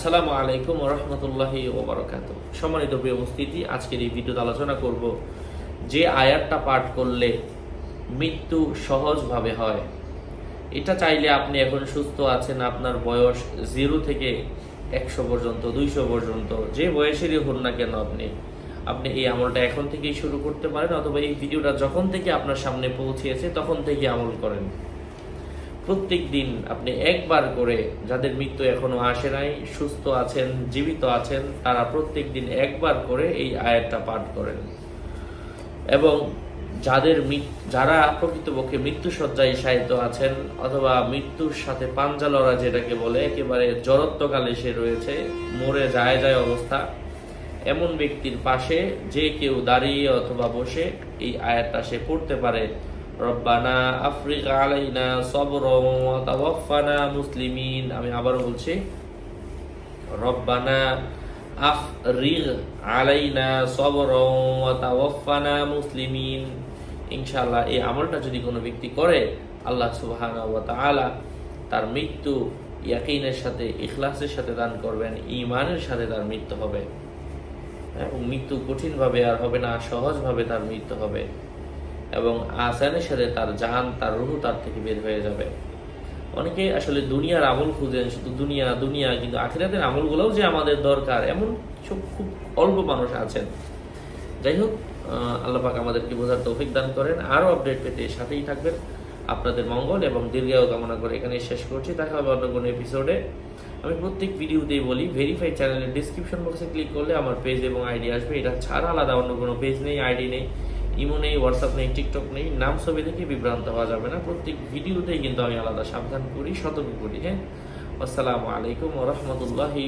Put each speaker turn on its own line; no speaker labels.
আসসালামু আলাইকুম রহমতুল্লাহি ওবরাকাত সম্মানিত প্রিয় উপস্থিতি, আজকের এই ভিডিওতে আলোচনা করব যে আয়াতটা পাঠ করলে মৃত্যু সহজভাবে হয়। এটা চাইলে আপনি এখন সুস্থ আছেন, আপনার বয়স জিরো থেকে একশো পর্যন্ত, দুইশো পর্যন্ত, যে বয়সেরই হন না কেন আপনি আপনি এই আমলটা এখন থেকেই শুরু করতে পারেন অথবা এই ভিডিওটা যখন থেকে আপনার সামনে পৌঁছিয়েছে তখন থেকে আমল করেন। প্রত্যেক দিন আপনি একবার করে যাদের মৃত্যু এখনও আসে নাই, সুস্থ আছেন, জীবিত আছেন, তারা প্রত্যেক দিন একবার করে এই আয়াতটা পাঠ করেন। এবং যাদের যারা প্রকৃতপক্ষে মৃত্যু সজ্জায় শায়িত আছেন, অথবা মৃত্যুর সাথে পাঞ্জা লড়া যেটাকে বলে, একেবারে জড়ত্বকালে সে রয়েছে, মরে যায় যায় অবস্থা, এমন ব্যক্তির পাশে যে কেউ দাঁড়িয়ে অথবা বসে এই আয়াতটা সে পড়তে পারে রব্বানা আফ্রিকা আলাইনা সবর তাওয়াফানা মুসলিমিন। আমি আবারও বলছি, রব্বানা আফরিগ আলাইনা সবর তাওয়াফানা মুসলিমিন। ইনশাআল্লাহ এই আমলটা যদি কোনো ব্যক্তি করে, আল্লাহ সুবহানাহু ওয়া তাআলা তার মৃত্যু ইয়াকিনের সাথে, ইখলাসের সাথে দান করবেন, ঈমানের সাথে তার মৃত্যু হবে। এবং মৃত্যু কঠিনভাবে আর হবে না, সহজভাবে তার মৃত্যু হবে। এবং আসানের সাথে তার জাহান তার রুহু তার থেকে বের হয়ে যাবে। অনেকে আসলে দুনিয়ার আমল খুঁজেন শুধু দুনিয়া দুনিয়া কিন্তু আখিরাতের আমলগুলোও যে আমাদের দরকার এমন সব খুব অল্প মানুষ আছেন। যাই হোক আহ, আল্লাহ পাক আমাদেরকে বোঝার তৌফিক দান করেন। আরও আপডেট পেতে সাথেই থাকবেন আপনাদের মঙ্গল এবং দীর্ঘায়ু কামনা করে এখানে শেষ করছি। দেখা হবে অন্য কোনো এপিসোডে আমি প্রত্যেক ভিডিওতেই বলি ভেরিফাই চ্যানেলের ডিসক্রিপশন বক্সে ক্লিক করলে আমার পেজ এবং আইডি আসবে। এটা ছাড়া আলাদা অন্য কোনো পেজ নেই আইডি নেই। ইমো নেই হোয়াটসঅ্যাপ নেই টিকটক নেই, নাম ছবি দেখে বিভ্রান্ত হওয়া যাবে না। প্রত্যেক ভিডিওতেই কিন্তু আমি আলাদা সাবধান করি, সতর্ক করি হ্যাঁ? আসসালামু আলাইকুম রহমতুল্লাহি